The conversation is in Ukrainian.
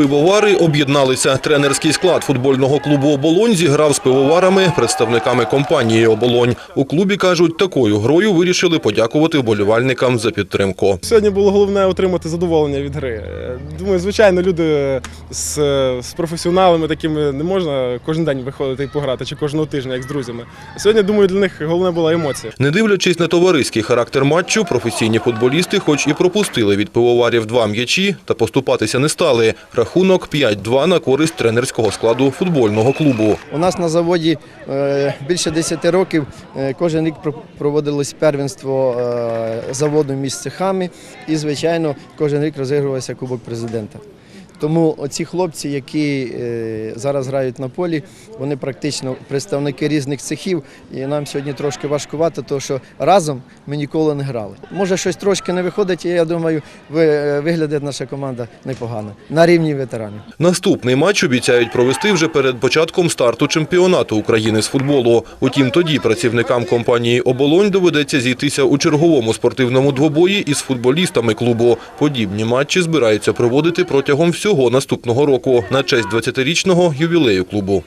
Пивовари об'єдналися. Тренерський склад футбольного клубу «Оболонь» зіграв з пивоварами, представниками компанії «Оболонь». У клубі, кажуть, такою грою вирішили подякувати вболівальникам за підтримку. Сьогодні було головне отримати задоволення від гри. Думаю, звичайно, люди з, з професіоналами такими не можна кожен день виходити і пограти, чи кожного тижня, як з друзями. Сьогодні, думаю, для них головне була емоція. Не дивлячись на товариський характер матчу, професійні футболісти хоч і пропустили від пивоварів два м'ячі, та поступатися не стали. Рахунок 5-2 на користь тренерського складу футбольного клубу. У нас на заводі е, більше 10 років е, кожен рік проводилось первенство е, заводу між цехами і, звичайно, кожен рік розігрувався Кубок президента. Тому оці хлопці, які е, зараз грають на полі, вони практично представники різних цехів. І нам сьогодні трошки важкувато, тому що разом ми ніколи не грали. Може, щось трошки не виходить, і я думаю, е, виглядає наша команда непогано на рівні ветеранів. Наступний матч обіцяють провести вже перед початком старту чемпіонату України з футболу. Утім, тоді працівникам компанії «Оболонь» доведеться зійтися у черговому спортивному двобої із футболістами клубу. Подібні матчі збираються проводити протягом всього наступного року на честь 20-річного ювілею клубу.